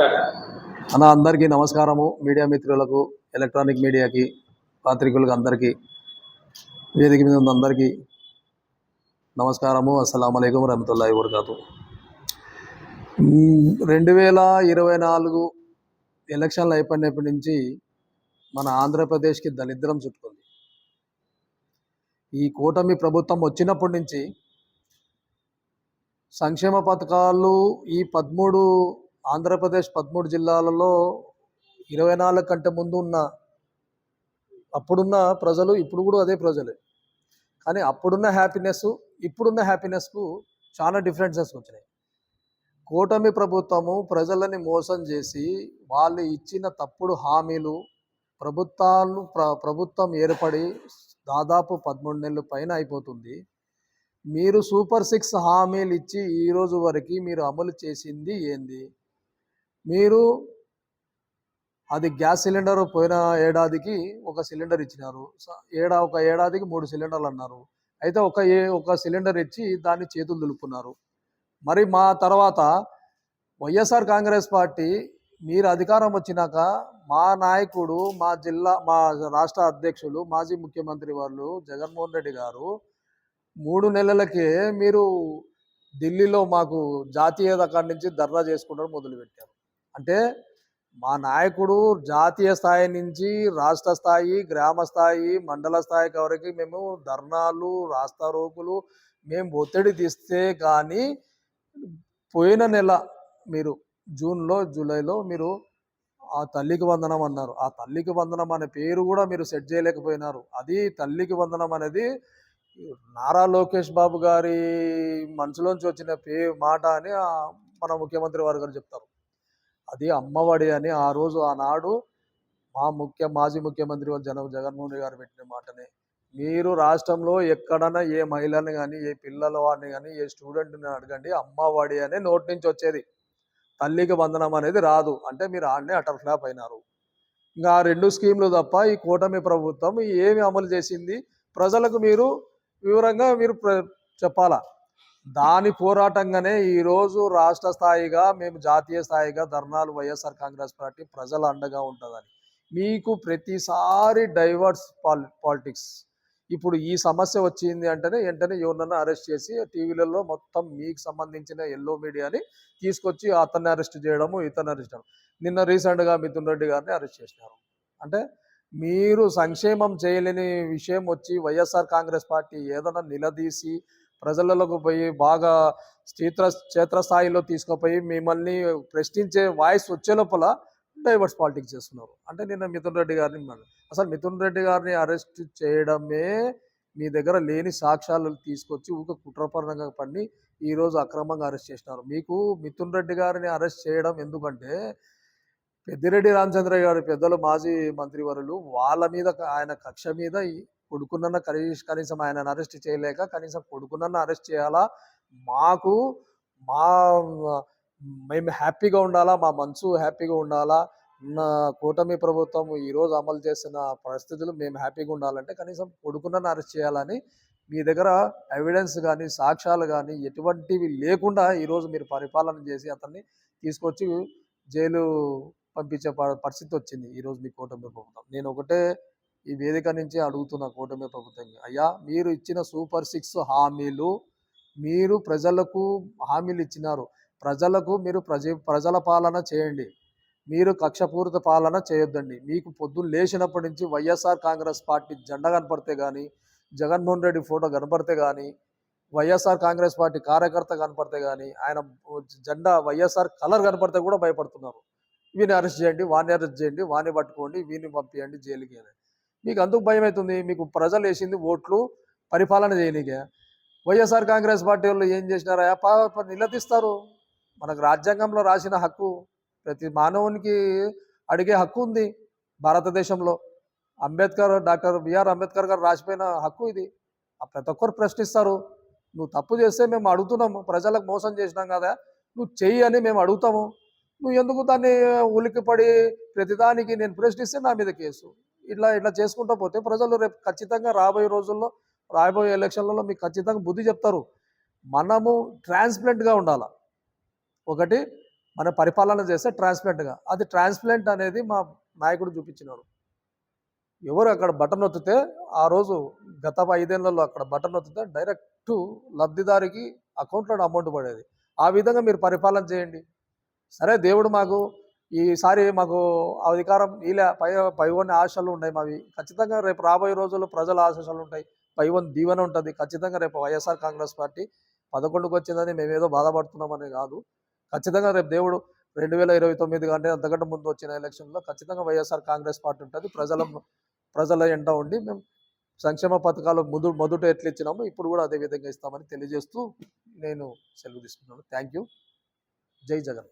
అన్న అందరికీ నమస్కారము. మీడియా మిత్రులకు ఎలక్ట్రానిక్ మీడియాకి పాత్రికులకు అందరికీ వేదిక మీద ఉన్న అందరికీ నమస్కారము. అస్సలం అయికం రహమతుల్లా వరకాతు రెండు వేల ఇరవై నాలుగు ఎలక్షన్లు అయిపోయినప్పటి నుంచి మన ఆంధ్రప్రదేశ్కి దరిద్రం చుట్టుకుంది. ఈ కూటమి ప్రభుత్వం వచ్చినప్పటి నుంచి సంక్షేమ పథకాలు ఈ పదమూడు ఆంధ్రప్రదేశ్ పదమూడు జిల్లాలలో ఇరవై నాలుగు కంటే ముందు ఉన్న అప్పుడున్న ప్రజలు ఇప్పుడు కూడా అదే ప్రజలే. కానీ అప్పుడున్న హ్యాపీనెస్ ఇప్పుడున్న హ్యాపీనెస్కు చాలా డిఫరెన్సెస్ వచ్చినాయి. కూటమి ప్రభుత్వము ప్రజలని మోసం చేసి వాళ్ళు ఇచ్చిన తప్పుడు హామీలు ప్రభుత్వాలు ప్ర ప్రభుత్వం ఏర్పడి దాదాపు పదమూడు నెలల పైన అయిపోతుంది. మీరు సూపర్ సిక్స్ హామీలు ఇచ్చి ఈరోజు వరకు మీరు అమలు చేసింది ఏంది? మీరు అది గ్యాస్ సిలిండర్ పోయిన ఏడాదికి ఒక సిలిండర్ ఇచ్చినారు. స- ఏడా ఒక ఏడాదికి మూడు సిలిండర్లు అన్నారు. అయితే ఒక ఏ ఒక సిలిండర్ ఇచ్చి దాన్ని చేతులు దులుపుకున్నారు. మరి మా తర్వాత వైఎస్ఆర్ కాంగ్రెస్ పార్టీ మీరు అధికారం వచ్చినాక మా నాయకుడు మా జిల్లా మా రాష్ట్ర అధ్యక్షులు మాజీ ముఖ్యమంత్రి వాళ్ళు జగన్మోహన్ రెడ్డి గారు మూడు నెలలకే మీరు ఢిల్లీలో మాకు జాతీయత కాడి నుంచి ధర్నా చేసుకుంటారు మొదలుపెట్టారు. అంటే మా నాయకుడు జాతీయ స్థాయి నుంచి రాష్ట్ర స్థాయి గ్రామ స్థాయి మండల స్థాయికి వరకు మేము ధర్నాలు రాస్తారోకులు మేము ఒత్తిడి తీస్తే కానీ పోయిన నెల మీరు జూన్లో జూలైలో మీరు ఆ తల్లికి వందనం అన్నారు. ఆ తల్లికి వందనం అనే పేరు కూడా మీరు సెట్ చేయలేకపోయినారు. అది తల్లికి వందనం అనేది నారా లోకేష్ బాబు గారి మనసులోంచి వచ్చిన పే మాట అని మన ముఖ్యమంత్రి వారు గారు చెప్తారు. అది అమ్మఒడి అని ఆ రోజు ఆనాడు మా ముఖ్య మాజీ ముఖ్యమంత్రి వాళ్ళు జన జగన్మోహన్ గారు పెట్టిన మాటనే. మీరు రాష్ట్రంలో ఎక్కడన్నా ఏ మహిళని కానీ ఏ పిల్లల వాడిని కానీ ఏ స్టూడెంట్ని అడగండి. అమ్మఒడి అనే నోటి నుంచి వచ్చేది. తల్లికి వందనం అనేది రాదు. అంటే మీరు ఆడనే అటర్ ఫ్లాప్ అయినారు. ఇంకా రెండు స్కీమ్లు తప్ప ఈ కూటమి ప్రభుత్వం ఏమి అమలు చేసింది? ప్రజలకు మీరు వివరంగా మీరు చెప్పాలా? దాని పోరాటంగానే ఈరోజు రాష్ట్ర స్థాయిగా మేము జాతీయ స్థాయిగా ధర్నాలు వైఎస్ఆర్ కాంగ్రెస్ పార్టీ ప్రజల అండగా ఉంటుందని. మీకు ప్రతిసారి డైవర్స్ పాలి పాలిటిక్స్. ఇప్పుడు ఈ సమస్య వచ్చింది అంటేనే వెంటనే ఎవరినన్నా అరెస్ట్ చేసి టీవీలలో మొత్తం మీకు సంబంధించిన ఎల్లో మీడియాని తీసుకొచ్చి అతన్ని అరెస్ట్ చేయడము ఇతన్ని అరెస్ట్ చేయడం. నిన్న రీసెంట్గా మిథున్ రెడ్డి గారిని అరెస్ట్ చేసినారు. అంటే మీరు సంక్షేమం చేయలేని విషయం వచ్చి వైఎస్ఆర్ కాంగ్రెస్ పార్టీ ఏదైనా నిలదీసి ప్రజలలోకి పోయి బాగా క్షేత్ర క్షేత్రస్థాయిలో తీసుకుపోయి మిమ్మల్ని ప్రశ్నించే వాయిస్ వచ్చే లోపల డైవర్స్ పాలిటిక్స్ చేస్తున్నారు. అంటే నిన్న మిథున్ రెడ్డి గారిని అసలు మిథున్ రెడ్డి గారిని అరెస్ట్ చేయడమే మీ దగ్గర లేని సాక్ష్యాలు తీసుకొచ్చి ఊక కుట్రపరంగా పని ఈరోజు అక్రమంగా అరెస్ట్ చేసినారు. మీకు మిథున్ రెడ్డి గారిని అరెస్ట్ చేయడం ఎందుకంటే పెద్దిరెడ్డి రామచంద్ర గారి పెద్దలు మాజీ మంత్రివరులు వాళ్ళ మీద ఆయన కక్ష మీద కొడుకునన్న కొడుకున్న కనీసం ఆయన అరెస్ట్ చేయలేక కనీసం కొడుకున్న అరెస్ట్ చేయాలా? మాకు మా మేము హ్యాపీగా ఉండాలా? మా మనసు హ్యాపీగా ఉండాలా? నా కూటమి ప్రభుత్వం ఈరోజు అమలు చేసిన పరిస్థితులు మేము హ్యాపీగా ఉండాలంటే కనీసం కొడుకున్న అరెస్ట్ చేయాలని మీ దగ్గర ఎవిడెన్స్ కానీ సాక్ష్యాలు కానీ ఎటువంటివి లేకుండా ఈరోజు మీరు పరిపాలన చేసి అతన్ని తీసుకొచ్చి జైలు పంపించే పరిస్థితి వచ్చింది ఈరోజు మీ కూటమి ప్రభుత్వం. నేను ఒకటే ఈ వేదిక నుంచి అడుగుతున్న కూటమి ప్రభుత్వం అయ్యా మీరు ఇచ్చిన సూపర్ సిక్స్ హామీలు మీరు ప్రజలకు హామీలు ఇచ్చినారు. ప్రజలకు మీరు ప్రజ ప్రజల పాలన చేయండి. మీరు కక్షపూరిత పాలన చేయొద్దండి. మీకు పొద్దున్న లేచినప్పటి నుంచి వైఎస్ఆర్ కాంగ్రెస్ పార్టీ జెండా కనపడితే కానీ జగన్మోహన్ రెడ్డి ఫోటో కనపడితే కానీ వైఎస్ఆర్ కాంగ్రెస్ పార్టీ కార్యకర్త కనపడితే కానీ ఆయన జెండా వైఎస్ఆర్ కలర్ కనపడితే కూడా భయపడుతున్నారు. వీని అరెస్ట్ చేయండి వాడిని అరెస్ట్ చేయండి వాడిని పట్టుకోండి వీని పంపించండి జైలుకి అని. మీకు అందుకు భయం అవుతుంది మీకు ప్రజలు వేసింది ఓట్లు పరిపాలన చేయనీకే. వైఎస్ఆర్ కాంగ్రెస్ పార్టీ వాళ్ళు ఏం చేసినారా? పా- నిలదీస్తారు. మనకు రాజ్యాంగంలో రాసిన హక్కు ప్రతి మానవునికి అడిగే హక్కు ఉంది భారతదేశంలో. అంబేద్కర్ డాక్టర్ బిఆర్ అంబేద్కర్ గారు రాసిపోయిన హక్కు ఇది. ప్రతి ఒక్కరు ప్రశ్నిస్తారు. నువ్వు తప్పు చేస్తే మేము అడుగుతున్నాము. ప్రజలకు మోసం చేసినాం కదా. నువ్వు చెయ్యి అని మేము అడుగుతాము. నువ్వు ఎందుకు దాన్ని ఉలిక్కిపడి ప్రతిదానికి నేను ప్రశ్నిస్తే నా మీద కేసు? ఇట్లా ఇట్లా చేసుకుంటూ పోతే ప్రజలు రేపు ఖచ్చితంగా రాబోయే రోజుల్లో రాబోయే ఎలక్షన్లలో మీకు ఖచ్చితంగా బుద్ధి చెప్తారు. మనము ట్రాన్స్ప్లెంట్గా ఉండాలి? ఒకటి మన పరిపాలన చేస్తే ట్రాన్స్ప్లెంట్గా. అది ట్రాన్స్ప్లెంట్ అనేది మా నాయకుడు చూపించినాడు. ఎవరు అక్కడ బటన్ నొత్తితే ఆ రోజు గత ఐదేళ్ళలో అక్కడ బటన్ నొత్తితే డైరెక్ట్ లబ్ధిదారికి అకౌంట్లో అమౌంట్ పడేది. ఆ విధంగా మీరు పరిపాలన చేయండి. సరే దేవుడు మాకు ఈసారి మాకు అధికారం ఇలా పై పై ఆశలు ఉన్నాయి మావి. ఖచ్చితంగా రేపు రాబోయే రోజుల్లో ప్రజల ఆశలు ఉంటాయి. పై వన్ దీవెన ఉంటుంది. ఖచ్చితంగా రేపు వైఎస్ఆర్ కాంగ్రెస్ పార్టీ పదకొండుకు వచ్చిందని మేమేదో బాధపడుతున్నామని కాదు. ఖచ్చితంగా రేపు దేవుడు రెండు వేల ఇరవై తొమ్మిది కంటే అంతకంటే ముందు వచ్చిన ఎలక్షన్లో ఖచ్చితంగా వైఎస్ఆర్ కాంగ్రెస్ పార్టీ ఉంటుంది. ప్రజల ప్రజల ఎంట ఉండి మేము సంక్షేమ పథకాలు ముందు మొదట ఎట్లా ఇచ్చినామో ఇప్పుడు కూడా అదే విధంగా ఇస్తామని తెలియజేస్తూ నేను సెలవు తీసుకున్నాను థ్యాంక్ యూ జై జగన్.